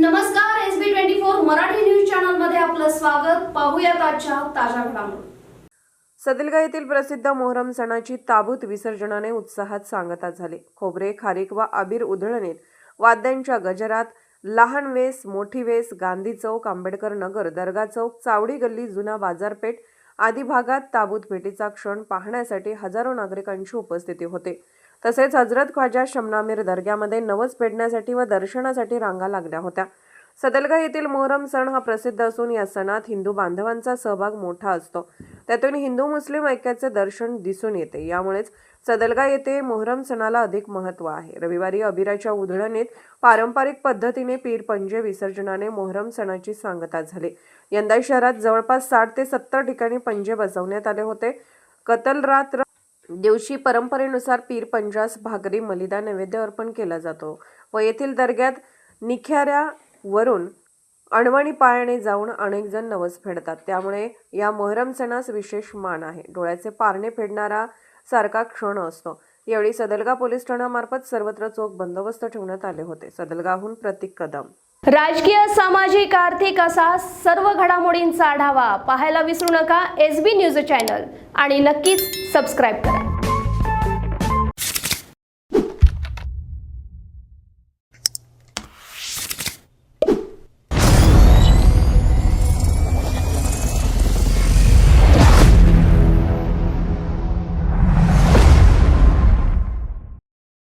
नमस्कार S B twenty four Marathi news चॅनलमध्ये आपलं स्वागत. पाहूयात आजच्या ताज्या घडामोडी. सदिलगा येथील प्रसिद्ध मोहरम सणाची ताबूत विसर्जनाने उत्साहात सांगता झाले. खोबरे खारीक व अबीर उधळणीत वाद्यांच्या गजरात लहान वेस मोठी वेस गांधी चौक आंबेडकर नगर दर्गा चौक चावडी गल्ली जुना बाजारपेठ आदी भागात ताबूत भेटीचा क्षण पाहण्यासाठी हजारो नागरिकांची उपस्थिती होते. तसेच हजरत ख्वाजा शमनामीर दर्ग्यामध्ये नवस पेडण्यासाठी व दर्शनासाठी रांगा लागल्या होत्या. सदलगा येथील मोहरम सण हा प्रसिद्ध असून या सणात हिंदू बांधवांचा सहभाग मोठा असतो. त्यातून हिंदू मुस्लिम ऐक्याचे दर्शन दिसून येते. यामुळेच सदलगा येथे मोहरम सणाला अधिक महत्त्व आहे. रविवारी अबिराच्या उधळणीत पारंपरिक पद्धतीने पीर पंजे विसर्जनाने मोहरम सणाची सांगता झाली. यंदा शहरात जवळपास साठ ते सत्तर ठिकाणी पंजे बसवण्यात आले होते. कतल रात्र दिवशी परंपरेनुसार पीर पंजास भाकरी मलिदा नैवेद्य अर्पण केला जातो व येथील दर्ग्यात निख्याऱ्या वरून अणवणी पायाने जाऊन अनेक जण नवस फेडतात. त्यामुळे या मोहरम सणास विशेष मान आहे. डोळ्याचे पारणे फेडणारा सारखा क्षण असतो. यावेळी सदलगा पोलीस ठाण्यामार्फत सर्वत्र चोख बंदोबस्त ठेवण्यात आले होते. सदलगाहून प्रतीक कदम. राजकीय सामाजिक आर्थिक असा सर्व घडामोडींचा आढावा पाहायला विसरू नका. एस बी न्यूज चॅनल आणि नक्कीच सबस्क्राईब करा.